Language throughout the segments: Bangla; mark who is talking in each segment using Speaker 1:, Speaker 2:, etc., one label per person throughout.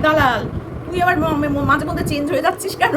Speaker 1: দালাল তুই আবার মাঝে মধ্যে চেঞ্জ হয়ে যাচ্ছিস কেন?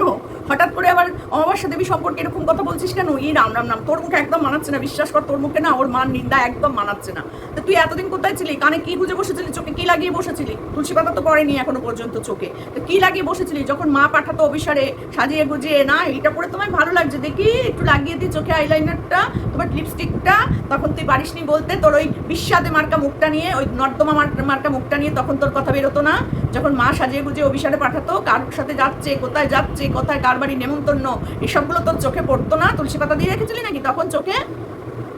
Speaker 1: হঠাৎ করে আবার অমাবস্যা দেবী সম্পর্কে এরকম কথা বলছিস কেন? ই রাম রাম রাম। তোর মুখে একদম মানাচ্ছে না, বিশ্বাস কর, তোর মুখে না ওর মান নিন্দা একদম মানাচ্ছে না। তো তুই এতদিন কোথায় ছিলি? কানে কি গুজে বসেছিলি? চোখে কি লাগিয়ে বসেছিলি? তুলসী পাতা তো পড়েনি এখনও পর্যন্ত চোখে। তো কি লাগিয়ে বসেছিলি? যখন মা পাঠাতো অবিসারে সাজিয়ে গুজিয়ে, না এটা পরে তোমায় ভালো লাগছে, দেখি, একটু লাগিয়ে দিই চোখে আইলাইনারটা তোমার লিপস্টিকটা তখন তুই পারিসনি বলতে, তোর ওই বিস্বাদে মার্কা মুখটা নিয়ে, ওই নর্দমা মার্কা- মার্কা মুখটা নিয়ে তখন তোর কথা বেরোতো না। যখন মা সাজিয়ে গুজিয়ে অভিসারে পাঠাতো, কার সাথে যাচ্ছে, কোথায় যাচ্ছে, কোথায় কার বাড়ি নেমন্তন্ন। এসবগুলো তোর চোখে পড়তো না? তুলসী পাতা দিয়ে রেখেছিলি নাকি? তখন চোখে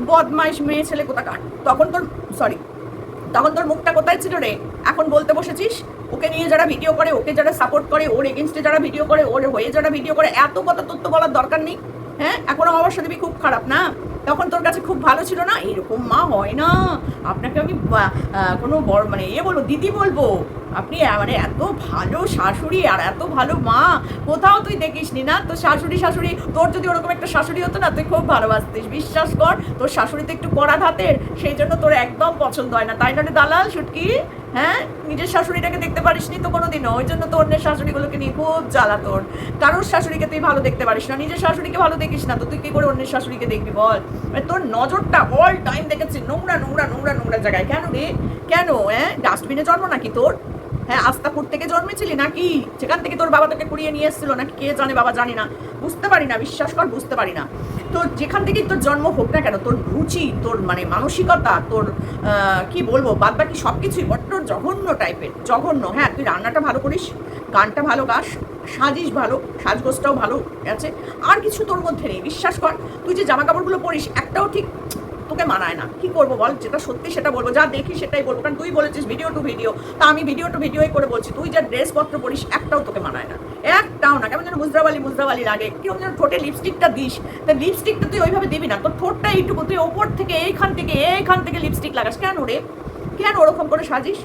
Speaker 1: বদমাইশ মেয়ে ছেলে কোথাকার? তখন তোর সরি তখন তোর মুখটা কোথায় ছিল রে? এখন বলতে বসেছিস? ওকে নিয়ে যারা ভিডিও করে, ওকে যারা সাপোর্ট করে, ওর এগেনস্টে যারা ভিডিও করে, ওর হয়ে যারা ভিডিও করে, এত কথা তোর তো বলার দরকার নেই। হ্যাঁ এখন অমাবস্যা দেবী খুব খারাপ, না? তখন তোর কাছে খুব ভালো ছিল না? এরকম মা হয় না। আপনাকে আমি কোনো বড় মানে ইয়ে বলব, দিদি বলব। আপনি মানে এত ভালো শাশুড়ি আর এত ভালো মা, কোথাও তুই দেখিসনি না? তোর শাশুড়ি শাশুড়ি, তোর যদি ওরকম একটা শাশুড়ি হতো না, তুই খুব ভালোবাসতিস। বিশ্বাস কর, তোর শাশুড়িতে একটু কড়া হাতের সেই জন্য তোর একদম পছন্দ হয় না। তাই না দালাল, শুটকি? হ্যাঁ? নিজের শাশুড়িটাকে দেখতে পারিস নি তো কোনোদিনও? ওই জন্য তো অন্যের শাশুড়িগুলোকে নিয়ে খুব জ্বালা তোর। কারোর শাশুড়িকে তুই ভালো দেখতে পারিস না। নিজের শাশুড়িকে ভালো দেখিস না তো তুই কি করে অন্যের শাশুড়িকে দেখবি বল? তোর নজরটা অল টাইম দেখেছি নোংরা নোংরা নোংরা নোংরা জায়গায়। কেন রে? কেন হ্যাঁ ডাস্টবিনে জন্ম নাকি তোর? হ্যাঁ আস্তাপুর থেকে জন্মেছিলি নাকি? সেখান থেকে তোর বাবা তোকে কুড়িয়ে নিয়ে এসেছিল নাকি কে জানে, বাবা জানি না। বুঝতে পারি না, বিশ্বাস কর, বুঝতে পারি না। তো যেখান থেকে তোর জন্ম হোক না কেন, তোর রুচি, তোর মানে মানসিকতা, তোর কি বলব বাদ বাকি সব কিছুই বড্ড জঘন্য টাইপের, জঘন্য। হ্যাঁ তুই রান্নাটা ভালো করিস, গানটা ভালো গাস, সাজিস ভালো, সাজগোজটাও ভালো আছে? আর কিছু তোর মধ্যে নেই, বিশ্বাস কর। তুই যে জামা কাপড়গুলো পরিস, একটাও ঠিক তোকে মানায় না। কি করব বল? যেটা সত্যি সেটা বলব। যা দেখি সেটাই বলব। কারণ তুই বলেছিস ভিডিও টু ভিডিও তা আমি ভিডিও টু ভিডিওই করে বলছি। তুই যা ড্রেসপত্র পরিস, একটাও তোকে মানায় না। একটাও না। কেমন যেন মুজরাবালি মুজরাবালি লাগে। কেমন যেন ঠোঁটে লিপস্টিকটা দিস। তা লিপস্টিকটা তুই ওইভাবে দিবি না। তোর ঠোঁটটা এইটুকু। তুই ওপর থেকে এইখান থেকে এইখান থেকে লিপস্টিক লাগাস। কেন রে? কেন ওরকম করে সাজিস?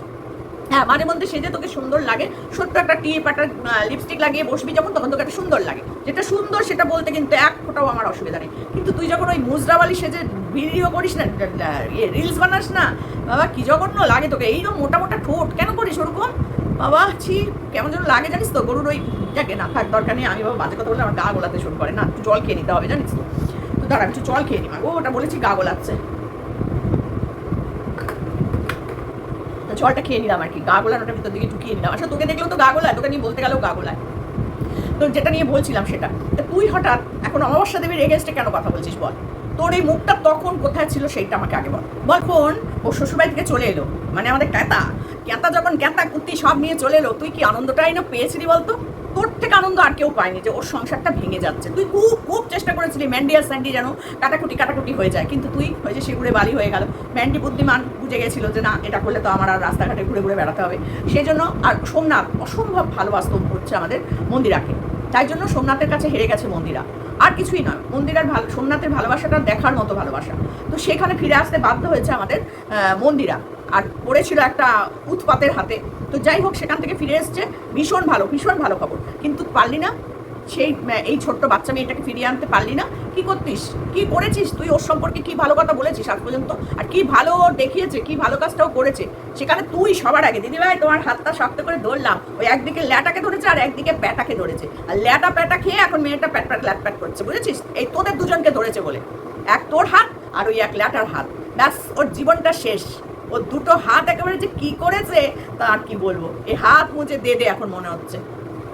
Speaker 1: হ্যাঁ মাঝে মধ্যে সেজে তোকে সুন্দর লাগে। সত্য একটা টিপ একটা লিপস্টিক লাগিয়ে বসবি যখন, তখন তোকে একটা সুন্দর লাগে। যেটা সুন্দর সেটা বলতে কিন্তু এক ফোটাও আমার অসুবিধা নেই। কিন্তু তুই যখন ওই মুজরাওয়ালি সেজে ভিডিও করিস না ইয়ে রিলস বানাস না, বাবা, কি জঘন্য লাগে তোকে। এইরকম মোটা মোটা ঠোঁট। কেন করিস ওরকম? বাবা, ছি, কেমন যেন লাগে জানিস তো? গরুর ওই যাকে না থাক, দরকার নেই, আমি বাবা বাজে কথা বললে আমার গা গোলাতে শুরু করে। না, একটু জল খেয়ে নিতে হবে, জানিস তো? তো দাঁড়া একটু জল খেয়ে নিই ও, ওটা বলেছি গা গোলাচ্ছে। জলটা খেয়ে নিলাম আর কি গা গোলার ওটা ভিতর দিকে ঢুকিয়ে নিলাম। আসলে তোকে দেখলেও তো গা তোকে নিয়ে বলতে গেলেও গা গোলায় তো যেটা নিয়ে বলছিলাম সেটা, তা তুই হঠাৎ এখন অমাবস্যা দেবীর এগেনস্টে কেন কথা বলছিস বল? তোর এই মুখটা তখন কোথায় ছিল সেইটা আমাকে আগে বল। বল ফোন, ও শ্বশুরবাড়ি থেকে চলে এলো মানে আমাদের ক্যাতা। ক্যাতা যখন ক্যাতা কুর্তি সব নিয়ে চলে এলো, তুই কি আনন্দটাই না পেয়েছিলি বলতো? তোর থেকে আনন্দ আর কেউ পায়নি যে ওর সংসারটা ভেঙে যাচ্ছে। তুই খুব খুব চেষ্টা করেছিলি ম্যান্ডি আর স্যান্ডি যেন কাটাকুটি কাটাকুটি হয়ে যায়। কিন্তু তুই হয়েছে সেগুড়ে বালি হয়ে গেল। ম্যান্ডি বুদ্ধিমান বুঝে গেছিল যে না, এটা করলে তো আমার আর রাস্তাঘাটে ঘুরে ঘুরে বেড়াতে হবে। সেই জন্য আর সোমনাথ অসম্ভব ভালোবাসত হচ্ছে আমাদের মন্দিরাকে। তাই জন্য সোমনাথের কাছে হেরে গেছে মন্দিরা। আর কিছুই নয়, মন্দিরার ভালো, সোমনাথের ভালোবাসাটা দেখার মতো ভালোবাসা। তো সেখানে ফিরে আসতে বাধ্য হয়েছে আমাদের মন্দিরা। আর পড়েছিল একটা উৎপাতের হাতে। তো যাই হোক, সেখান থেকে ফিরে এসছে। ভীষণ ভালো ভীষণ ভালো খবর। কিন্তু পারলি না? সেই এই ছোট্ট বাচ্চা মেয়েটাকে ফিরিয়ে আনতে পারলি না? কি করতিস? কি করেছিস? তুই ওর সম্পর্কে কি ভালো কথা বলেছিস আজ পর্যন্ত? আর কি ভালো দেখিয়েছে, কি ভালো কাজটাও করেছে? সেখানে তুই সবার আগে। দিদিভাই তোমার হাতটা শক্ত করে ধরলাম। ওই একদিকে ল্যাটাকে ধরেছে আর একদিকে প্যাটাকে ধরেছে। আর ল্যাটা প্যাটা খেয়ে এখন মেয়েটা প্যাট প্যাট ল্যাট প্যাট করছে, বুঝেছিস? এই তোদের দুজনকে ধরেছে বলে। এক তোর হাত আর ওই এক ল্যাটার হাত। ব্যাস, ওর জীবনটা শেষ। ও দুটো হাত একেবারে যে কি করেছে, তা আর কি বলব? এই হাত মুছে দে দে এখন মনে হচ্ছে।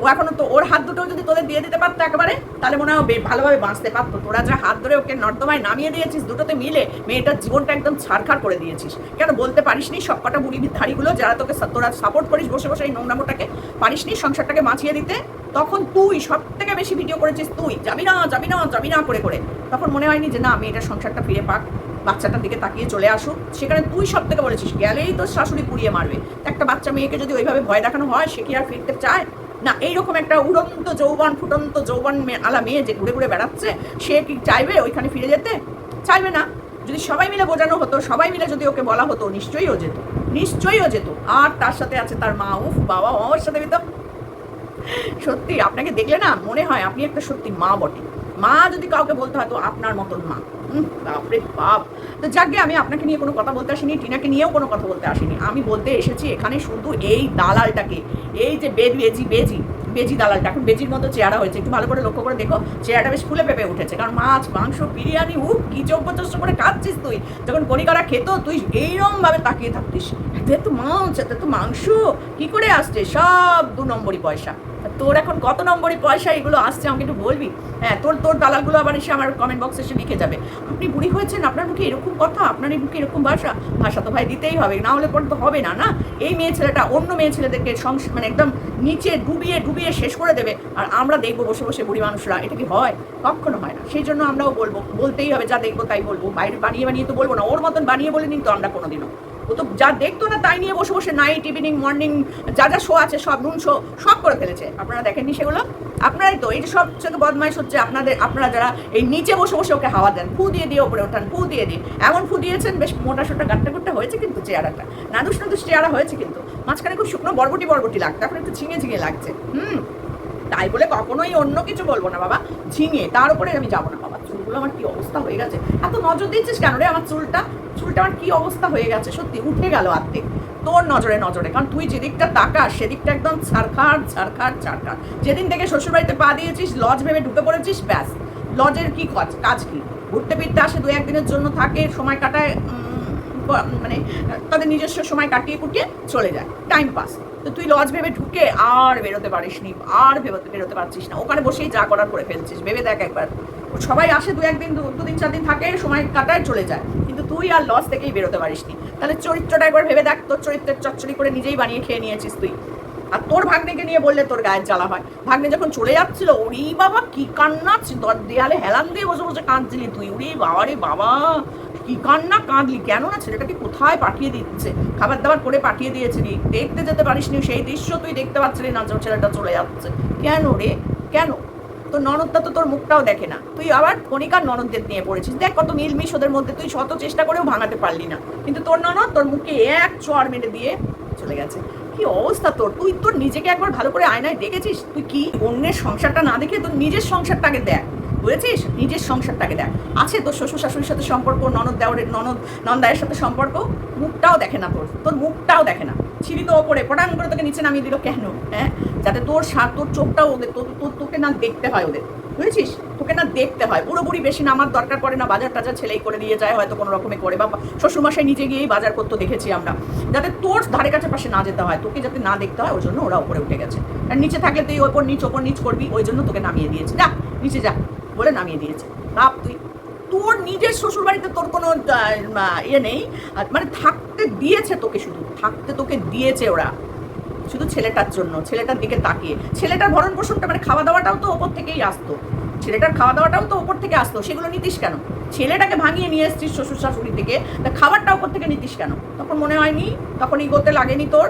Speaker 1: ও এখনও তো, ওর হাত দুটো যদি তোদের দিয়ে দিতে পারতো একেবারে, তাহলে মনে হয় ভালোভাবে বাঁচতে পারতো। তোরা যা হাত ধরে ওকে নর্দমায় নামিয়ে দিয়েছিস, দুটোতে মিলে মেয়েটার জীবনটা একদম ছাড়খাড় করে দিয়েছিস। কেন বলতে পারিসনি সব কটা বুড়ি ধাড়িগুলো যারা তোকে তোরা সাপোর্ট করিস, বসে বসে এই নোংরামোটাকে, পারিসনি সংসারটাকে বাঁচিয়ে দিতে? তখন তুই সব থেকে বেশি ভিডিও করেছিস তুই। যাবি না যাবি না যাবি না করে করে। তখন মনে হয়নি যে না, মেয়েটার সংসারটা ফিরে পাক। বাচ্চাটার দিকে তাকিয়ে চলে আসুক। সেখানে তুই সব থেকে বলেছিস, গেলেই তোর শাশুড়ি পুড়িয়ে মারবে। একটা বাচ্চা মেয়েকে যদি ওইভাবে ভয় দেখানো হয়, সে কি আর ফিরতে চায়? না, এইরকম একটা উড়ন্ত যৌবন, ফুটন্ত যৌবন আলা মেয়ে যে ঘুরে ঘুরে বেড়াচ্ছে, সে কি চাইবে ওইখানে ফিরে যেতে? চাইবে না। যদি সবাই মিলে বোঝানো হতো, সবাই মিলে যদি ওকে বলা হতো, নিশ্চয়ই ও যেত। নিশ্চয়ই ও যেত। আর তার সাথে আছে তার মা, উফ, বাবা ওর সাথে তো সত্যি, আপনাকে দেখলে না মনে হয় আপনি একটা সত্যি মা বটে। মা যদি কাউকে বলতে হয় তো আপনার মতন মা। বাপরে বাপ। তো যাকে আমি আপনাকে নিয়ে কোনো কথা বলতে আসিনি, টিনাকে নিয়েও কোনো কথা বলতে আসিনি। আমি বলতে এসেছি এখানে শুধু এই দালালটাকে, এই যে বেদ বেজি বেজি বেজি দালালটা। এখন বেজির মতো চেহারা হয়েছে। একটু ভালো করে লক্ষ্য করে দেখো, চেহারাটা বেশ ফুলে পেপে উঠেছে। কারণ মাছ, মাংস, বিরিয়ানি উপ কি চোখ করে খাচ্ছিস তুই। যখন করিকারা খেত, তুই এইরকম ভাবে তাকিয়ে থাকতিস। এতে মাছ, এতে মাংস, কি করে আসছে? সব দু নম্বরই পয়সা। তোর এখন কত নম্বরই পয়সা এগুলো আসছে আমাকে একটু বলবি? হ্যাঁ তোর তোর দালালগুলো আবার এসে আমার কমেন্ট বক্সে এসে লিখে যাবে। আপনি বুড়ি হয়েছেন, আপনার মুখে এরকম কথা, আপনার এই মুখে এরকম ভাষা? ভাষা তো ভাই দিতেই হবে, না হলে পরে তো হবে না না? এই মেয়ে ছেলেটা অন্য মেয়ে ছেলেদেরকে সংস মানে একদম নিচে ডুবিয়ে ডুবিয়ে শেষ করে দেবে, আর আমরা দেখব বসে বসে বুড়ি মানুষরা, এটা কি হয়? কখনো হয় না, সেই জন্য আমরাও বলব, বলতেই হবে, যা দেখব তাই বলব। বাইরে বানিয়ে বানিয়ে তো বলব না, ওর মতন বানিয়ে বলে নিন তো আমরা কোনোদিনও। ও তো যা দেখতো না তাই নিয়ে বসে বসে নাইট ইভিনিং মর্নিং যা যা শো আছে, সব নুন শো সব করে ফেলেছে। আপনারা দেখেননি সেগুলো? আপনারাই তো, এই যে সব থেকে বদমাইশ হচ্ছে, আপনাদের, আপনারা যারা এই নিচে বসে বসে ওকে হাওয়া দেন, ফু দিয়ে দিয়ে, ওপরে ওঠান, ফু দিয়ে দিয়ে, এমন ফু দিয়েছেন, বেশ মোটা সোটা গাট্টা গুট্টা হয়েছে কিন্তু চেহারাটা। নাদুস নাদুস চেহারা হয়েছে কিন্তু। মাঝখানে খুব শুকনো বরবটি বরবটি লাগতো এখন একটু ঝিঙে ঝিঙে লাগছে। হুম, তাই বলে কখনোই অন্য কিছু বলব না বাবা, ঝিঙে, তার উপরে আমি যাব না বাবা। চুলগুলো আমার কি অবস্থা হয়ে গেছে? এত নজর দিচ্ছিস কেন রে আমার চুলটা? চুলটা আমার কি অবস্থা হয়ে গেছে? সত্যি, উঠে গেল আর্ধেক। তোর নজরে নজরে, কারণ তুই যেদিকটা তাকাস, সেদিকটা একদম ছারখার ছারখার ছারখার যেদিন থেকে শ্বশুরবাড়িতে পা দিয়েছিস, লজ ভেবে ঢুকে পড়েছিস, ব্যাস। লজের কি কাজ কাজ কি? ঘুরতে ফিরতে আসে দু একদিনের জন্য, থাকে, সময় কাটায় মানে তাদের নিজস্ব সময় কাটিয়ে কুটিয়ে চলে যায়। টাইম পাস তো তুই লজ ভেবে ঢুকে আর বেরোতে পারিস নি আর বেরোতে বেরোতে পারছিস না। ওখানে বসেই যা করার করে ফেলছিস, ভেবে দেখ একবার। সবাই আসে দু একদিন দুদিন, চার দিন থাকে, সময় কাটায় চলে যায়। কিন্তু তুই আর লস থেকেই বেরোতে পারিস নি তাহলে চরিত্রটা একবার ভেবে দেখ, তোর চরিত্রের চচ্চড়ি করে নিজেই বানিয়ে খেয়ে নিয়েছিস তুই। আর তোর ভাগ্নেকে নিয়ে বললে তোর গায়ের জ্বালা হয়। ভাগ্নে যখন চলে যাচ্ছিল, ওরি বাবা, কি কান্না দেয়ালে হেলান দিয়ে বসে বসে কাঁদছিলি তুই। উড়ি বাবা রে বাবা, কি কান্না কাঁদলি। কেন না ছেলেটাকে কোথায় পাঠিয়ে দিচ্ছে? খাবার দাবার করে পাঠিয়ে দিয়েছিলি। দেখতে যেতে পারিসনি, সেই দৃশ্য তুই দেখতে পাচ্ছিলি না ছেলেটা চলে যাচ্ছে। কেন রে? কেন? তোর ননদটা তো তোর মুখটাও দেখে না। তুই আবার কণিকার ননদদের নিয়ে পড়েছিস। দেখ কত মিলমিশ ওদের মধ্যে তুই শত চেষ্টা করেও ভাঙাতে পারলি না। কিন্তু তোর ননদ তোর মুখে এক চড় মেরে দিয়ে চলে গেছে। কি অবস্থা তোর? তুই তোর নিজেকে একবার ভালো করে আয়নায় দেখেছিস? তুই কি অন্যের সংসারটা না দেখে তোর নিজের সংসারটাকে দেখ? বুঝেছিস? নিজের সংসারটাকে দেখ। আছে তোর শ্বশুর শাশুড়ির সাথে সম্পর্ক, ননদ দেওয়ারের ননদ নন্দায়ের সাথে সম্পর্ক? মুখটাও দেখে না তোর। তোর মুখটাও দেখে না। ছিঁড়ি তো ওপরে, পটাং করে তোকে নিচে নামিয়ে দিল। কেন? হ্যাঁ? যাতে তোর তোর চোখটাও ওদের, তোর তোকে না দেখতে হয় ওদের। বুঝেছিস? তোকে না দেখতে হয়। পুরোপুরি বেশি নামার দরকার পড়ে না, বাজার টাজার ছেলেই করে দিয়ে যায়, হয়তো কোনো রকমে করে। বা শ্বশুরমশাই নিজে গিয়েই বাজার করতে, দেখেছি আমরা। যাতে তোর ধারে কাছে পাশে না যেতে হয়, তোকে যাতে না দেখতে হয়, ওই জন্য ওরা উপরে উঠে গেছে। আর নিচে থাকলে তুই ওপর নিচ ওপর নিচ করবি, ওই জন্য তোকে নামিয়ে দিয়েছে। যা, নিচে যা, বলে নামিয়ে দিয়েছে। ভাব তুই, তোর নিজের শ্বশুর বাড়িতে তোর কোনো ইয়ে নেই। মানে থাকতে দিয়েছে তোকে শুধু, থাকতে তোকে দিয়েছে ওরা। শুধু ছেলেটার জন্য, ছেলেটার দিকে তাকিয়ে। ছেলেটার ভরণ পোষণটা মানে খাওয়া দাওয়াটাও তো ওপর থেকেই আসতো। ছেলেটার খাওয়া দাওয়াটাও তো ওপর থেকে আসতো। সেগুলো নিতিস কেন? ছেলেটাকে ভাঙিয়ে নিয়ে এসছিস শ্বশুর শাশুড়ি থেকে, তা খাবারটা ওপর থেকে নিতিস কেন? তখন মনে হয়নি? তখন এই গোতে লাগেনি তোর?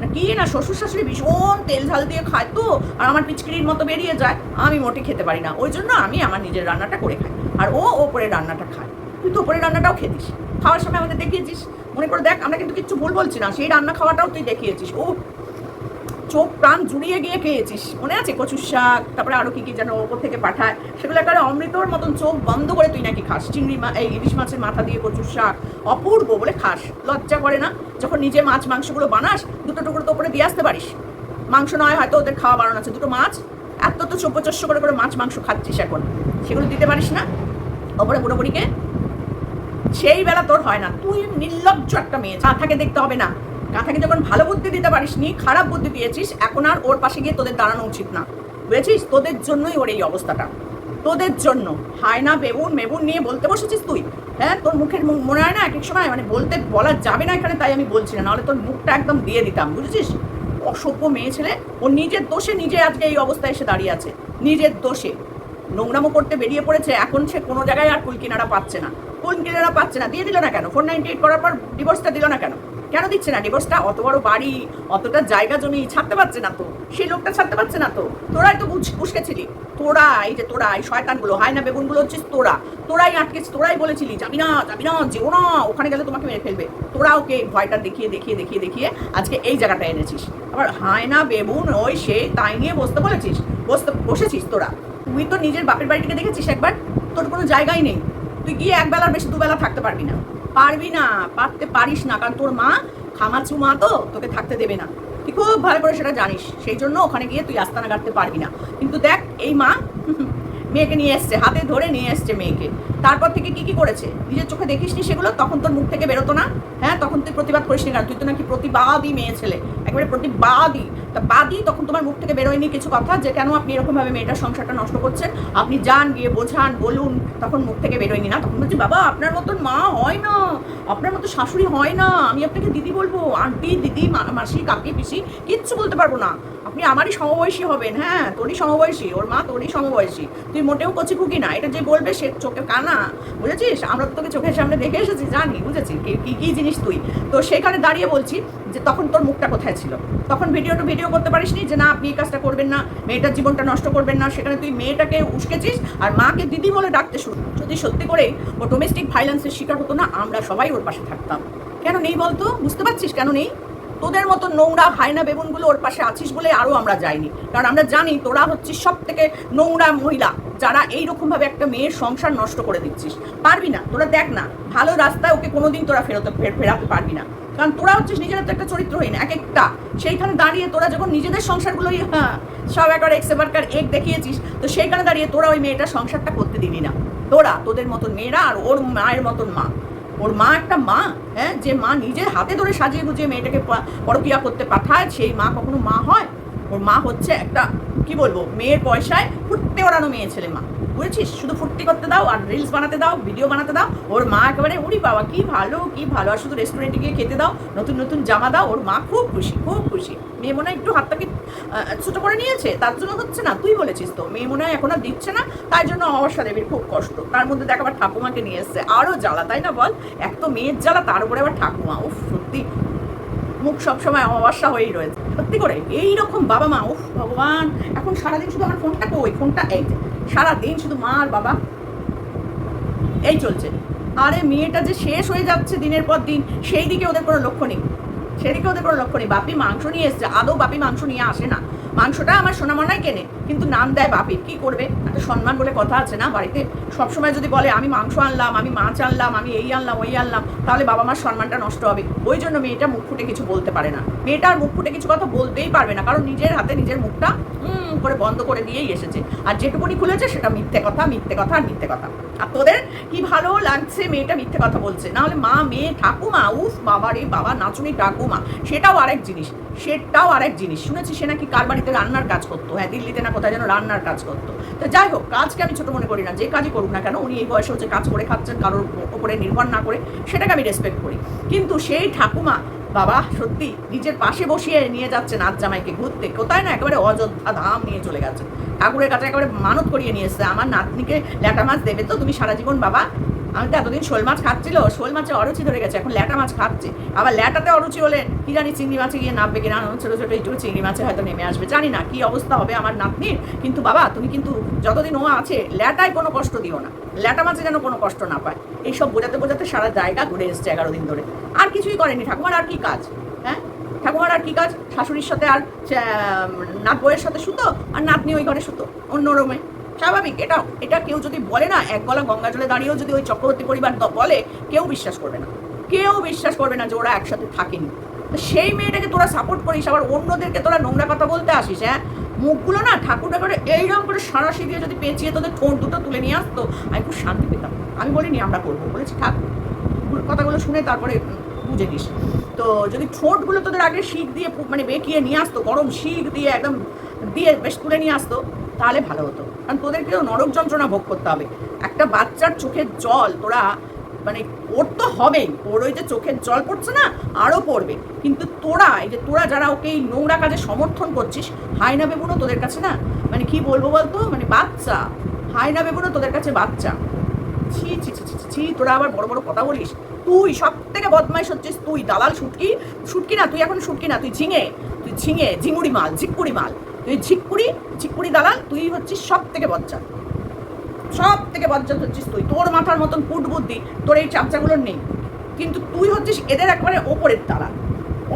Speaker 1: না কি না, শ্বশুর শাশুড়ি ভীষণ তেল ঝাল দিয়ে খায় তো, আর আমার পিচকিরির মতো বেরিয়ে যায়, আমি মোটে খেতে পারি না। ওই জন্য আমি আমার নিজের রান্নাটা করে খাই। আর ও ওপরে রান্নাটা খায়। তুই তো ওপরে রান্নাটাও খেতিস। খাওয়ার সময় আমাদের দেখিয়েছিস। মনে করে দেখ, আমরা কিন্তু কিচ্ছু ভুল বলছি না। সেই রান্না খাওয়াটাও তুই দেখিয়েছিস। ও চোখ প্রাণ জুড়িয়ে গিয়ে খেয়েছিস। মনে আছে? কচুর শাক, তারপরে আরও কি কি যেন ওপর থেকে পাঠায়। সেগুলো একেবারে অমৃতর মতন চোখ বন্ধ করে তুই নাকি খাস। চিংড়ি মা এই ইলিশ মাছের মাথা দিয়ে কচুর শাক অপূর্ব বলে খাস। লজ্জা করে না? যখন নিজে মাছ মাংসগুলো বানাস, দুটো টুকরো তো ওপরে দিয়ে আসতে পারিস। মাংস নয়, হয়তো ওদের খাওয়া বারণ আছে। দুটো মাছ, এত তো চোপচস্য করে করে মাছ মাংস খাচ্ছিস এখন। সেগুলো দিতে পারিস না? ওপরে পুরোপুরিকে সেই বেলা তোর হয় না। তুই নির্লজ্জ একটা মেয়ে। চা থাকে দেখতে হবে না। কাঁথাকে যখন ভালো বুদ্ধি দিতে পারিস নি খারাপ বুদ্ধি দিয়েছিস, এখন আর ওর পাশে গিয়ে তোদের দাঁড়ানো উচিত না। বুঝেছিস? তোদের জন্যই ওর এই অবস্থাটা। তোদের জন্য। হায়না বেবুন, মেবুন নিয়ে বলতে বসেছিস তুই? হ্যাঁ তোর মুখের মুখ মনে হয় না এক এক সময়? মানে বলতে বলা যাবে না এখানে, তাই আমি বলছি না। নাহলে তোর মুখটা একদম দিয়ে দিতাম, বুঝেছিস? অসভ্য মেয়ে ছেলে। ও নিজের দোষে নিজে আজকে এই অবস্থায় এসে দাঁড়িয়ে আছে। নিজের দোষে। নোংরামো করতে বেরিয়ে পড়েছে, এখন সে কোনো জায়গায় আর কুলকিনারা পাচ্ছে না। কুলকিনারা পাচ্ছে না। দিয়ে দিল না কেন? ফোর নাইনটি এইট করার পর ডিভোর্সটা দিল না কেন? কেন দিচ্ছে না? ডিভোর্সটা অত বড় বাড়ি, অতটা জায়গা জমি ছাড়তে পারছে না তো। সেই লোকটা ছাড়তে পারছে না তো। তোরাই তো উস্কেছিলি তোরা এই যে তোরা এই শয়তানগুলো। হয় না বেগুনগুলো হচ্ছিস তোরা। তোরাই আটকেছিস, তোরাই বলেছিলি, যাবি না যাবি না, যেও না, ওখানে গেলে তোমাকে মেরে ফেলবে। তোরা ওকে ভয়টা দেখিয়ে দেখিয়ে দেখিয়ে দেখিয়ে আজকে এই জায়গাটা এনেছিস। আবার হায় না বেবুন, ওই সে তাই নিয়ে বসতে বলেছিস? বসতে, বসেছিস তোরা? তুই তো নিজের বাপের বাড়িটাকে দেখেছিস একবার? তোর কোনো জায়গাই নেই। তুই গিয়ে এক বেলার বেশি, দুবেলা থাকতে পারবি না। পারবি না, পারতে পারিস না, কারণ তোর মা খামাচু মা তো, তোকে থাকতে দেবে না। তুই খুব ভালো করে সেটা জানিস, সেই জন্য ওখানে গিয়ে তুই আস্তানা কাটতে পারবি না। কিন্তু দেখ, এই মা মেয়েকে নিয়ে এসছে, হাতে ধরে নিয়ে এসছে মেয়েকে। তারপর থেকে কি কি করেছে? নিজের চোখে দেখিসনি সেগুলো? তখন তোর মুখ থেকে বেরোতো না? হ্যাঁ তুই প্রতিবাদ করিস না তুই তো নাকি প্রতিবাদী মেয়ে ছেলে। একেবারে প্রতিবাদী। তা বাদী তখন তোমার মুখ থেকে বেরোয়নি কিছু কথা যে কেন আপনি এরকমভাবে মেয়েটার সংসারটা নষ্ট করছেন? আপনি যান, গিয়ে বোঝান, বলুন। তখন মুখ থেকে বেরোয়নি না। তখন বলছি, বাবা, আপনার মতন মা হয় না। আপনার মতো শাশুড়ি হয় না। আমি আপনাকে দিদি বলব। আন্টি, দিদি মাসি, কাকি, পিসি, কিচ্ছু বলতে পারব না। আপনি আমারই সমবয়সী হবেন হ্যাঁ তোরই সমবয়সী, ওর মা তোরই সমবয়সী। তুই মোটেও কচি খুকি না, এটা যে বলবে সে চোখে কানা, বুঝেছিস? আমরা তোকে চোখের সামনে দেখে এসেছি, জানি বুঝেছি কি- কি কি জিনিস তুই? তো সেখানে দাঁড়িয়ে বলছি যে তখন তোর মুখটা কোথায় ছিল? তখন ভিডিও টু ভিডিও করতে পারিস নি যে না, আপনি এই কাজটা করবেন না, মেয়েটার জীবনটা নষ্ট করবেন না, সেখানে তুই মেয়েটাকে উস্কেছিস আর মাকে দিদি বলে ডাকতে শুরু যদি সত্যি করে ও ডোমেস্টিক ভাইলেন্সের শিকার হতো না, আমরা সবাই ওর পাশে থাকতাম। কেন নেই বলতো? বুঝতে পারছিস কেন নেই? তোদের মতো নোংরা হায়না বেগুনগুলো ওর পাশে আছিস বলে আরও আমরা যাইনি। কারণ আমরা জানি তোরা হচ্ছিস সব থেকে নোংরা মহিলা, যারা এইরকমভাবে একটা মেয়ের সংসার নষ্ট করে দিচ্ছিস। পারবি না, তোরা দেখ না, ভালো রাস্তায় ওকে কোনোদিন তোরা ফেরোতে ফের- ফেরাতে পারবি না। কারণ তোরা হচ্ছিস নিজের তো একটা চরিত্রহীন, এক একটা। সেইখানে দাঁড়িয়ে তোরা যখন নিজেদের সংসারগুলোই হ্যাঁ সব একবার এক্স এবারকার এক দেখিয়েছিস, তো সেইখানে দাঁড়িয়ে তোরা ওই মেয়েটার সংসারটা করতে দিবি না। তোরা, তোদের মতন মেয়েরা আর ওর মায়ের মতন মা। ওর মা একটা মা হ্যাঁ যে মা নিজের হাতে ধরে সাজিয়ে গুজিয়ে মেয়েটাকে পরকিয়া করতে পাঠায়, সেই মা কখনো মা হয়। ওর মা হচ্ছে একটা, কি বলব, মেয়ের পয়সায় ফুটতে ওড়ানো মেয়ে ছেলে মা। বুঝেছিস শুধু ফুর্তি করতে দাও আর রিলস বানাতে দাও ভিডিও বানাতে দাও। ওর মা একেবারে, উড়ি বাবা, কি ভালো কি ভালো। আর শুধু রেস্টুরেন্টে গিয়ে খেতে দাও, নতুন নতুন জামা দাও। ওর মা খুব খুশি খুব খুশি। মেয়ে মনে হয় একটু হাতটাকে ছোট করে নিয়েছে। তার জন্য হচ্ছে না, তুই বলেছিস তো। মেয়ে মনে হয় এখন আর দিচ্ছে না। তাই জন্য অবসা দেবীর খুব কষ্ট। তার মধ্যে দেখ আবার ঠাকুমাকে নিয়ে এসছে। আরও জ্বালা, তাই না বল? এক তো মেয়ের জ্বালা, তার উপরে আবার ঠাকুমা। উফ, সত্যি। মুখ সবসময় অমাবস্যা হয়েই রয়েছে। সত্যি করে, এইরকম বাবা মা, উফ, ভগবান। এখন সারাদিন শুধু আমার ফোনটা কই? ফোনটা এই সারাদিন শুধু মা আর বাবা। এই চলছে। আরে মেয়েটা যে শেষ হয়ে যাচ্ছে দিনের পর দিন, সেই দিকে ওদের কোনো লক্ষ্য নেই। সেদিকে ওদের কোনো লক্ষ্য নেই। বাপি মাংস নিয়ে এসছে। আদৌ বাপি মাংস নিয়ে আসে না। মাংসটা আমার সোনামনাই কেনে, কিন্তু নাম দেয় বাপির কি করবে? একটা সম্মান বলে কথা আছে না বাড়িতে? সবসময় যদি বলে, আমি মাংস আনলাম, আমি মাছ আনলাম, আমি এই আনলাম, ওই আনলাম, তাহলে বাবা মার সম্মানটা নষ্ট হবে। ওই জন্য মেয়েটা মুখ ফুটে কিছু বলতে পারে না। মেয়েটা আর মুখ ফুটে কিছু কথা বলতেই পারবে না, কারণ নিজের হাতে নিজের মুখটা করে বন্ধ করে দিয়েই এসেছে। আর যেটুকুনি খুলেছে সেটা মিথ্যে কথা মিথ্যে কথা আর মিথ্যে কথা। আর তোদের কি ভালো লাগছে মেয়েটা মিথ্যে কথা বলছে? নাহলে মা, মেয়ে, ঠাকুমা, উফ, বাবা রে বাবা, নাচুনি ঠাকুমা, সেটাও আরেক জিনিস, সেটাও আরেক জিনিস। শুনেছি সে নাকি কার বাড়িতে রান্নার কাজ করতো? হ্যাঁ দিল্লিতে না কোথায় যেন রান্নার কাজ করতো। তো যাই হোক, কাজকে আমি ছোট মনে করি না, যে কাজই করুক না কেন, উনি এই বয়সে হচ্ছে কাজ করে খাচ্ছেন, কারোর ওপরে নির্ভর না করে, সেটাকে আমি রেসপেক্ট করি। কিন্তু সেই ঠাকুমা বাবা, সত্যি, নিজের পাশে বসিয়ে নিয়ে যাচ্ছে নাচ জামাইকে ঘুরতে। কোথায় না একেবারে অযোধ্যা ধাম নিয়ে চলে গেছে। ঠাকুরের কাছে একেবারে মানত করিয়ে নিয়ে এসছে। আমার নাতনিকে ল্যাটা মাছ দেবে তো? তুমি সারা জীবন বাবা আমি তো এতদিন শোল মাছ খাচ্ছিল, শোল মাছে অরুচি ধরে গেছে, এখন ল্যাটা মাছ খাচ্ছে। আবার ল্যাটাতে অরুচি হলে কি জানি চিংড়ি মাছে গিয়ে নামবে কিনা ছোটো ছোটো একটু চিংড়ি মাছে হয়তো নেমে আসবে। জানি না কি অবস্থা হবে আমার নাতনির, কিন্তু বাবা, তুমি কিন্তু যতদিন ও আছে, ল্যাটায় কোনো কষ্ট দিও না। ল্যাটা মাছে যেন কোনো কষ্ট না পায়। এইসব বোঝাতে বোঝাতে সারা জায়গা ঘুরে এসছে এগারো দিন ধরে। আর কিছুই করেনি। ঠাকুমার আর কি কাজ? হ্যাঁ? ঠাকুমার আর কি কাজ? শাশুড়ির সাথে আর নাত বউয়ের সাথে শুতো আর নাতনি ওই ঘরে শুতো অন্য রুমে। স্বাভাবিক এটা এটা কেউ যদি বলে না, এক গলা গঙ্গা জলে দাঁড়িয়েও যদি ওই চক্রবর্তী পরিবার বলে, কেউ বিশ্বাস করবে না। কেউ বিশ্বাস করবে না যে ওরা একসাথে থাকেনি। তো সেই মেয়েটাকে তোরা সাপোর্ট করিস, আবার অন্যদেরকে তোরা নোংরা কথা বলতে আসিস হ্যাঁ? মুখগুলো না ঠাকুরটা করে এইরকম করে সারাশি দিয়ে যদি পেঁচিয়ে তোদের ঠোঁট দুটো তুলে নিয়ে আসতো, আমি খুব শান্তি পেতাম। আমি বলিনি, আমরা করব। বলেছি ঠাকুর কথাগুলো শুনে তারপরে বুঝে নিস তো যদি ঠোঁটগুলো তোদের আগে শিখ দিয়ে মানে বেঁকিয়ে নিয়ে আসতো, গরম শিখ দিয়ে একদম দিয়ে বেশ তুলে নিয়ে আসতো, তাহলে ভালো হতো। কারণ তোদেরকেও নরক যন্ত্রণা ভোগ করতে হবে। একটা বাচ্চার চোখের জল তোরা মানে ওর তো হবেই। ওর ওই যে চোখের জল পড়ছে না আরও পড়বে। কিন্তু তোরা এই যে তোরা যারা ওকে এই নোংরা কাজে সমর্থন করছিস হায়না বেবুনো তোদের কাছে না? মানে কি বলব বলতো? মানে বাচ্চা। হায়না বেবুনো তোদের কাছে বাচ্চা। ছি ছি ছি ছি, ছি তোরা আবার বড় বড় কথা বলিস। তুই সব থেকে বদমাইশ হচ্ছিস তুই দালাল শুটকি? শুটকি না তুই এখন শুটকি না তুই ঝিঙে তুই ঝিঙে ঝিঙুড়ি মাল ঝিকুড়ি মাল তুই ঝিকুড়ি ঝিকুড়ি দালাল, তুই হচ্ছিস সব থেকে বজ্জাত। সব থেকে বজ্জাত হচ্ছিস তুই। তোর মাথার মতন কুট বুদ্ধি, তোর এই চামচাগুলোর নেই। কিন্তু তুই হচ্ছিস এদের একবারে ওপরের তারা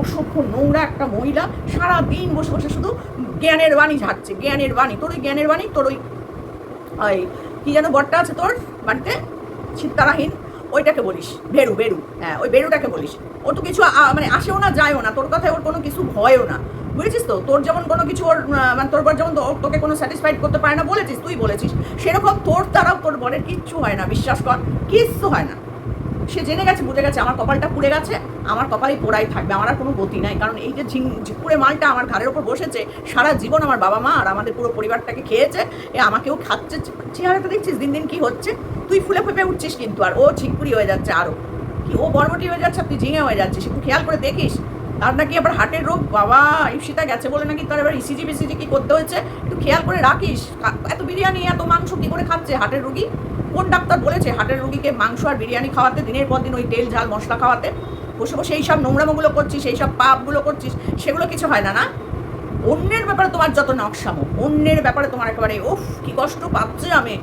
Speaker 1: অসভ্য নোংরা একটা মহিলা সারা দিন বসে বসে শুধু জ্ঞানের বাণী ঝাড়ছে, জ্ঞানের বাণী। তোর ওই জ্ঞানের বাণী, তোর ওই ওই কি যেন বরটা আছে তোর বাড়িতে? চিত্তারাহীন ওইটাকে বলিস বেরু বেরু হ্যাঁ ওই বেরুটাকে বলিস। ও তো কিছু মানে আসেও না, যায়ও না। তোর কথায় ওর কোনো কিছু ভয়ও না। বুঝেছিস তো? তোর যেমন কোনো কিছু ওর মানে তোর বর যেমন তোকে কোনো স্যাটিসফাইড করতে পারে না বলেছিস, তুই বলেছিস। সেরকম তোর দ্বারাও তোর বরের কিচ্ছু হয় না, বিশ্বাস কর। কিচ্ছু হয় না। সে জেনে গেছে, বুঝে গেছে, আমার কপালটা পুড়ে গেছে, আমার কপালই পোড়াই থাকবে, আমার আর কোনো গতি নাই। কারণ এই যে ঝিং ঝিপুরে মালটা আমার ঘাড়ের ওপর বসেছে, সারা জীবন আমার বাবা মা আর আমাদের পুরো পরিবারটাকে খেয়েছে, এ আমাকেও খাচ্ছে। চেহারাটা দেখছিস, দিন দিন কি হচ্ছে? তুই ফুলে ফেপে উঠছিস কিন্তু, আর ও ঝিকপুরি হয়ে যাচ্ছে আরও কি ও বরবটি হয়ে যাচ্ছে তুই ঝিঙে হয়ে যাচ্ছিস, একটু খেয়াল করে দেখিস। তার নাকি আবার হার্টের রোগ? বাবা ইপসিতা গেছে বলে নাকি তার এবার ইসিজি বিসিজি কি করতে হয়েছে? একটু খেয়াল করে রাখিস। এত বিরিয়ানি, এত মাংস কি করে খাচ্ছে হার্টের রুগী? কোন ডাক্তার বলেছে হার্টের রুগীকে মাংস আর বিরিয়ানি খাওয়াতে, দিনের পর দিন ওই তেল, ঝাল, মশলা খাওয়াতে? বসে বসে এইসব নোংরামোগুলো করছিস, এইসব পাপগুলো করছিস, সেগুলো কিছু হয় না না? অন্যের ব্যাপারে তোমার যত নকশামো, অন্যের ব্যাপারে তোমার একেবারে ওফ কি কষ্ট পাচ্ছে আমি।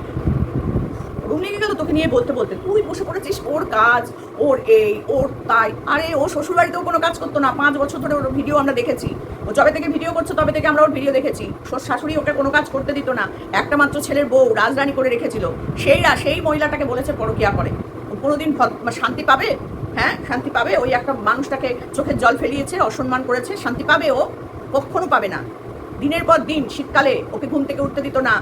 Speaker 1: রুম লেগে গেল তোকে নিয়ে বলতে বলতে তুই বসে পড়েছিস ওর কাজ, ওর এই, ওর তাই। আরে, ও শ্বশুর বাড়িতেও কোনো কাজ করতো না। পাঁচ বছর ধরে ওর ভিডিও আমরা দেখেছি। ও যবে থেকে ভিডিও করছ, তবে থেকে আমরা ওর ভিডিও দেখেছি। ওর শাশুড়ি ওকে কোনো কাজ করতে দিত না। একটা মাত্র ছেলের বউ রাজরানী করে রেখেছিল। সেইরা সেই মহিলাটাকে বলেছে পরকিয়া করে। ও কোনোদিন শান্তি পাবে? হ্যাঁ শান্তি পাবে? ওই একটা মানুষটাকে চোখের জল ফেলিয়েছে, অসম্মান করেছে, শান্তি পাবে ও? কখনো পাবে না। দিনের পর দিন শীতকালে ওকে ঘুম থেকে উঠতে দিত না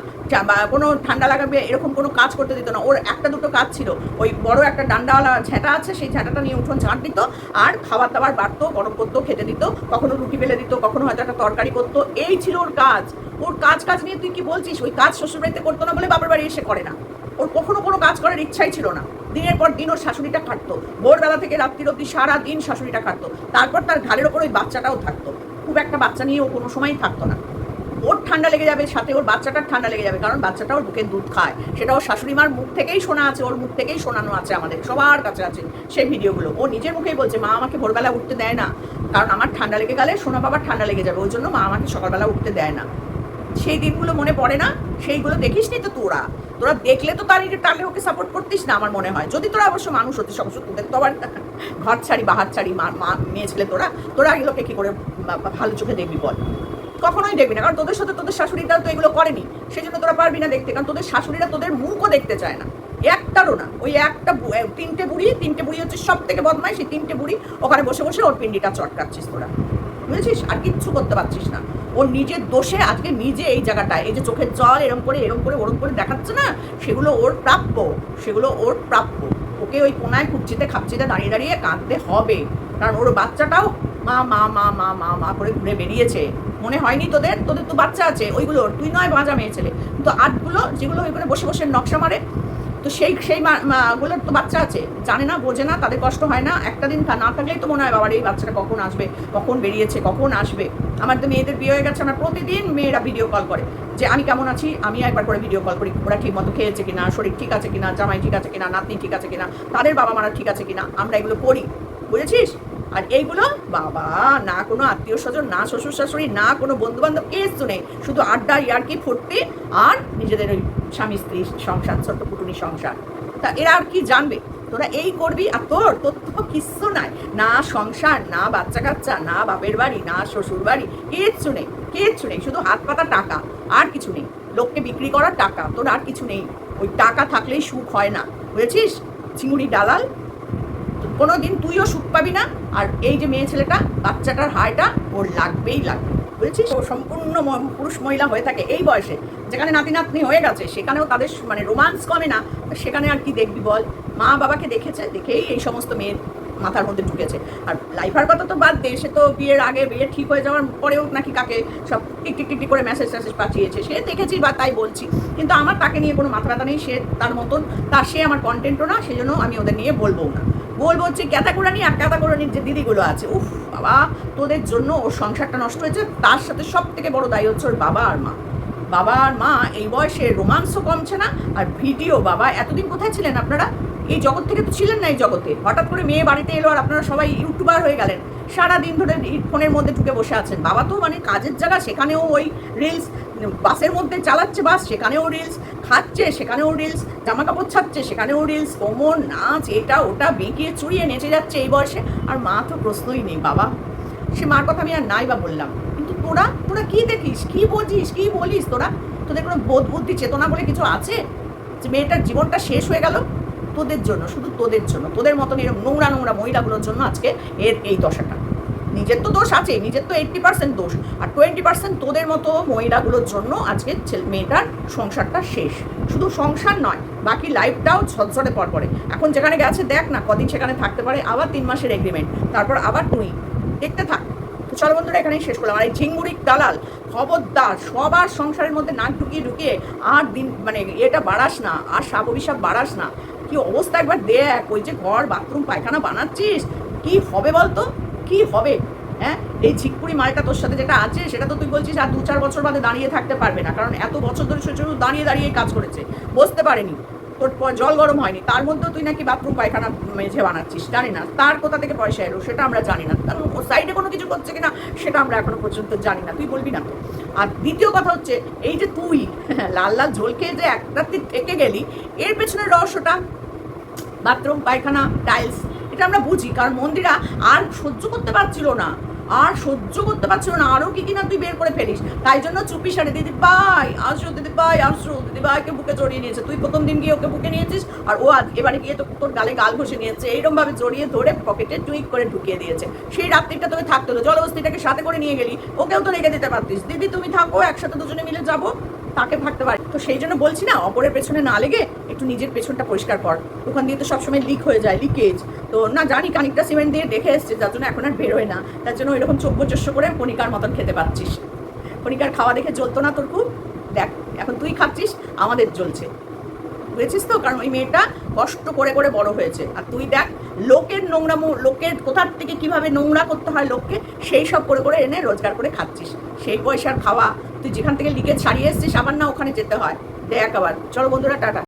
Speaker 1: বা কোনো ঠান্ডা লাগাবে এরকম কোনো কাজ করতে দিত না। ওর একটা দুটো কাজ ছিল, ওই বড় একটা ডান্ডাওয়ালা ঝেঁটা আছে, সেই ঝেঁটাটা নিয়ে উঠোন ঝাঁট দিত আর খাবার দাবার বাড়তো, গরম করতো, খেতে দিত, কখনো রুটি বেলে দিত, কখনো হয়তো একটা তরকারি করতো। এই ছিল ওর কাজ। ওর কাজ কাজ নিয়ে তুই কি বলছিস? ওই কাজ শ্বশুরবাড়িতে করতো না বলে বাবার বাড়ি এসে করে না। ওর কখনো কোনো কাজ করার ইচ্ছাই ছিল না। দিনের পর দিন ওর শাশুড়িটা খাটতো। ভোরবেলা থেকে রাত্রির অব্দি সারা দিন শাশুড়িটা খাটতো। তারপর তার ঘাড়ের ওপর ওই বাচ্চাটাও থাকতো। খুব একটা বাচ্চা নিয়ে ও কোনো সময়ই থাকতো না। ওর ঠান্ডা লেগে যাবে, সাথে ওর বাচ্চাটার ঠান্ডা লেগে যাবে, কারণ বাচ্চাটা ওর বুকের দুধ খায়। সেটা ওর শাশুড়ি মার মুখ থেকেই শোনা আছে, ওর মুখ থেকেই শোনানো আছে আমাদের, সবার কাছে আছে সেই ভিডিওগুলো। ও নিজের মুখেই বলছে, মা আমাকে ভোরবেলা উঠতে দেয় না, কারণ আমার ঠান্ডা লেগে গেলে সোনা বাবার ঠান্ডা লেগে যাবে, ওই জন্য মা আমাকে সকালবেলা উঠতে দেয় না। সেই দিনগুলো মনে পড়ে না? সেইগুলো দেখিস নি তো তোরা। তোরা দেখলে তো তার তাহলে ওকে সাপোর্ট করতিস না আমার মনে হয়। যদি তোরা অবশ্য মানুষ হতিস, অবশ্য তোদের তো আবার ঘর ছাড়ি, বাহার ছাড়ি, মা মা মেয়ে ছেলে তোরা তোরা এগুলোকে কি করে ভালো চোখে দেখবি বল? কখনোই দেখবি না। কারণ তোদের সাথে তোদের শাশুড়িরা তো এগুলো করেনি। সেই জন্য তোরা পারবি না দেখতে। কারণ তোদের শাশুড়িরা তোদের মুখও দেখতে চায় না। একটারও না। ওই একটা তিনটে বুড়ি তিনটে বুড়ি হচ্ছে সব থেকে বদমাই সেই তিনটে বুড়ি ওখানে বসে বসে ওর পিন্ডিটা চটকাচ্ছিস তোরা। বুঝেছিস? আর কিচ্ছু করতে পারছিস না। ওর নিজের দোষে আজকে নিজে এই জায়গাটায় এই যে চোখের জল এরম করে এরম করে, ওরম করে দেখাচ্ছে না, সেগুলো ওর প্রাপ্য, সেগুলো ওর প্রাপ্য। ওকে ওই কোনায় খুঁজছিতে খাপচিতে দাঁড়িয়ে দাঁড়িয়ে কাঁদতে হবে। কারণ ওর বাচ্চাটাও মা মা মা মা মা মা করে ঘুরে বেরিয়েছে। মনে হয়নি তোদের? তোদের তো বাচ্চা আছে ওইগুলোর তুই নয় বাজা মেয়ে ছেলে। কিন্তু আটগুলো যেগুলো ওই করে বসে বসে নকশা মারে তো সেই সেই গুলোর তো বাচ্চা আছে, জানে না, বোঝে না, তাদের কষ্ট হয় না, একটা দিন না থাকলেই তো মনে হয়, বাবার এই বাচ্চাটা কখন আসবে, কখন বেরিয়েছে, কখন আসবে? আমার তো মেয়েদের বিয়ে হয়ে গেছে, আমার প্রতিদিন মেয়েরা ভিডিও কল করে, যে আমি কেমন আছি? আমি একবার করে ভিডিও কল করি, ওরা ঠিক মতো খেয়েছে কিনা, শরীর ঠিক আছে কিনা, জামাই ঠিক আছে কিনা, নাতনি ঠিক আছে কিনা, তাদের বাবা মারা ঠিক আছে কিনা, আমরা এগুলো করি। বুঝেছিস? আর এইগুলো বাবা, না কোনো আত্মীয় স্বজন, না শ্বশুর শাশুড়ি, না কোনো বন্ধু বান্ধব কিচ্ছু নেই। শুধু আড্ডা ইয়ার্কি, ফুর্তি আর নিজেদের ওই স্বামী স্ত্রী সংসার, ছোট্ট কুটুনি সংসার। তা এরা আর কি জানবে? তোরা এই করবি আর তোর তোর তো কিচ্ছু নাই। না সংসার, না বাচ্চা কাচ্চা, না বাপের বাড়ি, না শ্বশুর বাড়ি কিচ্ছু নেই কিচ্ছু নেই। শুধু হাত পাতা টাকা, আর কিছু নেই। লোককে বিক্রি করার টাকা, তোর আর কিছু নেই। ওই টাকা থাকলেই সুখ হয় না। বুঝেছিস? চিংড়ি ডালাল কোনো দিন তুইও সুখ পাবি না, আর এই যে মেয়ে ছেলেটা, বাচ্চাটার হায়টা ওর লাগবেই লাগবে। বুঝেছিস? ও সম্পূর্ণ পুরুষ মহিলা হয়ে থাকে এই বয়সে। যেখানে নাতি নাতনি হয়ে গেছে, সেখানেও তাদের মানে রোমান্স কমে না। সেখানে আর কি দেখবি বল? মা বাবাকে দেখেছে, দেখেই এই সমস্ত মেয়ের মাথার মধ্যে ঢুকেছে। আর লাইফার কথা তো বাদ দে, সে তো বিয়ের আগে, বিয়ে ঠিক হয়ে যাওয়ার পরেও নাকি কাকে সব টিক করে মেসেজ ট্যাসেজ পাঠিয়েছে। সে দেখেছি বা তাই বলছি। কিন্তু আমার তাকে নিয়ে কোনো মাথা ব্যথা নেই, সে তার মতন তার সে আমার কন্টেন্টও না সেই জন্য আমি ওদের নিয়ে বলব না। বলব হচ্ছে ক্যাতাকুরানি আর ক্যাতাকুরানির যে দিদিগুলো আছে, উফ, বাবা, তোদের জন্য ওর সংসারটা নষ্ট হয়েছে, তার সাথে সব থেকে বড় দায়ী হচ্ছে ওর বাবা আর মা। বাবা আর মা এই বয়সে রোমান্সও কমছে না, আর ভিডিও বাবা, এতদিন কোথায় ছিলেন আপনারা? এই জগৎ থেকে তো ছিলেন না এই জগতে। হঠাৎ করে মেয়ে বাড়িতে এলো আর আপনারা সবাই ইউটিউবার হয়ে গেলেন। সারা দিন ধরে ফোনের মধ্যে ঢুকে বসে আছেন। বাবা তো মানে কাজের জায়গা, সেখানেও ওই রিলস বাসের মধ্যে চালাচ্ছে বাস, সেখানেও রিলস খাচ্ছে, সেখানেও রিলস জামা কাপড় ছাড়ছে সেখানেও রিলস কোমর নাচ, এটা ওটা বেঁকিয়ে চুড়িয়ে নেচে যাচ্ছে এই বয়সে, আর মা তো প্রশ্নই নেই, বাবা। সে মার কথা আমি আর নাই বা বললাম। কিন্তু তোরা তোরা কী দেখিস? কি বলছিস কি বলিস তোরা? তোদের কোনো বোধ বুদ্ধি, চেতনা বলে কিছু আছে? যে মেয়েটার জীবনটা শেষ হয়ে গেল তোদের জন্য, শুধু তোদের জন্য, তোদের মতন এরকম নোংরা নোংরা মহিলাগুলোর জন্য আজকে এর এই দশাটা। নিজের তো দোষ আছে নিজের তো এইট্টি পার্সেন্ট দোষ। আর টোয়েন্টি পার্সেন্ট তোদের মতো মহিলাগুলোর জন্য আজকে মেয়েটার সংসারটা শেষ। শুধু সংসার নয়, বাকি লাইফটাও ঝরঝরে পর পরে। এখন যেখানে গেছে দেখ না, কদিন সেখানে থাকতে পারে, আবার তিন মাসের এগ্রিমেন্ট তারপর আবার তুই দেখতে থাক। চলো বন্ধুরা, এখানেই শেষ করলাম। আর এই ঝিঙ্গুড়ি দালাল, খবরদার, সবার সংসারের মধ্যে নাক ঢুকিয়ে ঢুকিয়ে আর দিন মানে এটা বাড়াস না, আর সাপ অভিশাপ বাড়াস না। কি অবস্থা একবার দেখ, ওই যে ঘর, বাথরুম, পায়খানা বানাচ্ছিস, কি হবে বলতো? কি হবে? হ্যাঁ? এই ঝিকপুরি মালটা তোর সাথে যেটা আছে, সেটা তো তুই বলছিস আর দু চার বছর বাদে দাঁড়িয়ে থাকতে পারবে না। কারণ এত বছর ধরে শুধু দাঁড়িয়ে দাঁড়িয়ে কাজ করেছে। বসতে পারেনি। তোর জল গরম হয়নি। তার মধ্যেও তুই নাকি বাথরুম, পায়খানা, মেঝে বানাচ্ছিস। জানি না। তার কোথা থেকে পয়সা এলো সেটা আমরা জানি না। তার সাইডে কোনো কিছু করছে কিনা সেটা আমরা এখনও পর্যন্ত জানি না। তুই বলবি না তো। আর দ্বিতীয় কথা হচ্ছে, এই যে তুই, লাল লাল ঝোল খেয়ে যে এক রাত্রি থেকে গেলি, এর পেছনের রহস্যটা, বাথরুম, পায়খানা টাইলস এটা আমরা বুঝি, কারণ মন্দিরা আর সহ্য করতে পারছিল না। আর সহ্য করতে পারছিল না, আরও কি কিনা তুই বের করে ফেলিস। তাই জন্য চুপি সারে, দিদি ভাই, আসো দিদি ভাই, আসো দিদি ভাইকে বুকে জড়িয়ে নিয়েছে। তুই প্রথম দিন গিয়ে ওকে বুকে নিয়েছিস আর ও আজ এবারে গিয়ে তো তোর গালে গাল ঘষে নিয়েছে। এইরকম ভাবে জড়িয়ে ধরে পকেটে টুইক করে ঢুকিয়ে দিয়েছে। সেই রাত্রিটা তোকে থাকতে হলো। জলবস্তিটাকে সাথে করে নিয়ে গেলি। ওকেও তো রেখে দিতে পারতিস। দিদি, তুমি থাকো, একসাথে দুজনে মিলে যাব। তাকে থাকতে পারি। তো সেই জন্য বলছি না, অপরের পেছনে না লেগে একটু নিজের পেছনটা পরিষ্কার কর। ওখান দিয়ে তো সবসময় লিক হয়ে যায় লিকেজ তো না, জানি কানিকটা সিমেন্ট দিয়ে দেখে এসছে, যার জন্য এখন আর বেরোয় না। তার জন্য এরকম চোখ চস্য করে কণিকার মতন খেতে পাচ্ছিস। কণিকার খাওয়া দেখে জ্বলতো না তোর খুব? দেখ, এখন তুই খাচ্ছিস, আমাদের জ্বলছে। বুঝেছিস তো? কারণ ওই মেয়েটা কষ্ট করে করে বড় হয়েছে। আর তুই দেখ লোকের নোংরা লোকের কোথার থেকে কীভাবে নোংরা করতে হয় লোককে, সেই সব করে করে এনে রোজগার করে খাচ্ছিস। সেই পয়সার খাওয়া, তুই যেখান থেকে লিকেজ ছাড়িয়ে এসছিস আবার না ওখানে যেতে হয়। দেখ আবার। চলো বন্ধুরা, টাটা।